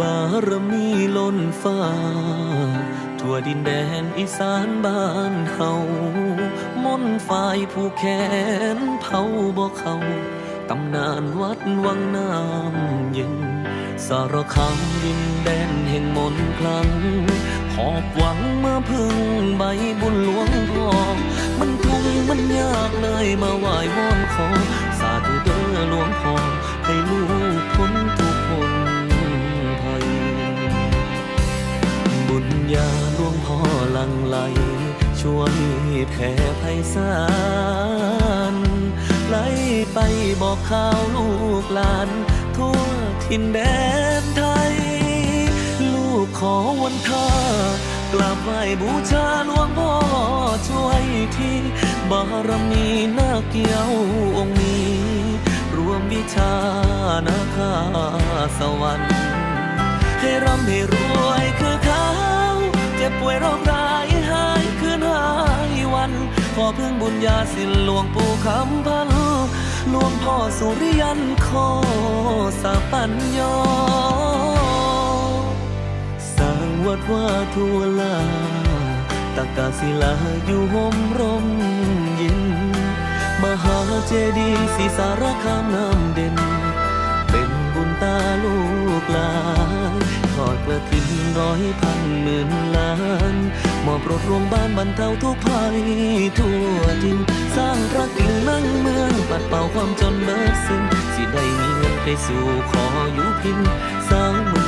บารมีล้นฟ้า ทั่วดินแดนอีสานบ้านเฮามนต์ฝ่ายผู้แขนเผาบ่เขาตำนานวัดวังน้ำเย็น สารคามดินแดนแห่งมนต์คลัง หอบหวังมาพึ่งใบบุญหลวงพ่อมันทุกมันยากเลยมาไหว้วอนขอ บุญญาหลวงพ่อหลังไหลช่วยแผ่ไพศาลไหลไปบอกข่าวลูกหลาน ทั่วถิ่นแดนไทย ลูกขอวันท่ากราบไหว้บูชาหลวงพ่อช่วยที่บารมีนาเกี่ยวองค์นี้ รวมวิชานาคาสวรรค์ ให้ร่ำให้รวย บป่วยโรคร้ายหายคืนหายวันขอพึ่งบุญญาสินหลวงปู่คำพันหลวงพ่อสุริยันขอสาปัญญาสร้างวัดว่าทัวลาตากาศิลาอยู่ห่มร่มเย็น มหาเจดีย์ศรีสารคามน้ำเด่น เป็นบุญตาลูกหลา กระถินร้อยพันหมื่นล้าน มอบรถโรงบ้าบาลบรรเทาทุกภัยทั่วทิน สร้างพระกิ่งนั่งเมืองปัดเป่าความจนเบิดสิ้นสิได้มีเงินไปสู่ขออยู่พินสางเมือง